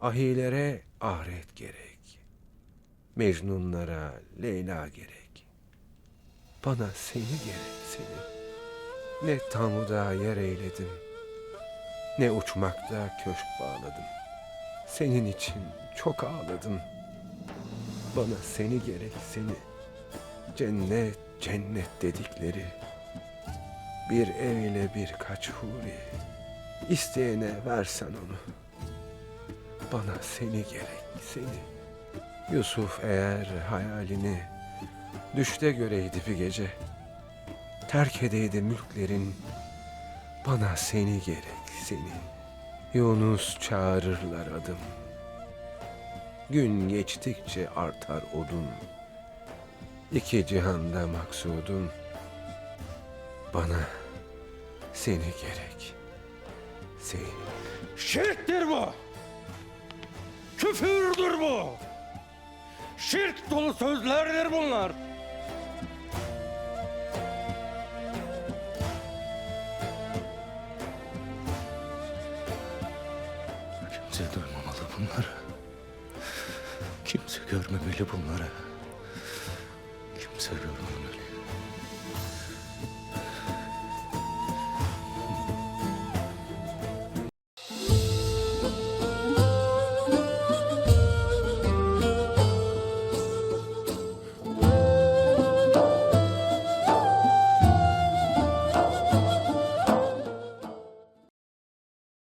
Ahilere ahiret gerek. Mecnunlara Leyla gerek. Bana seni gerek seni. Ne tamuda yer eyledim. Ne uçmakta köşk bağladım. Senin için çok ağladım. Bana seni gerek seni. Cennet cennet dedikleri. Bir eyle birkaç huri. İsteyene versen onu. Bana seni gerek seni. Yusuf eğer hayalini düşte göreydi bir gece. Terk edeydi mülklerin. Bana seni gerek seni. Yunus çağırırlar adım. Gün geçtikçe artar odun. İki cihanda maksudum. Bana seni gerek. Seni. Şirktir bu. Küfürdür bu. Şirk dolu sözlerdir bunlar. Kimse duymamalı bunları. Kimse görmemeli bunları. Kimse görmemeli.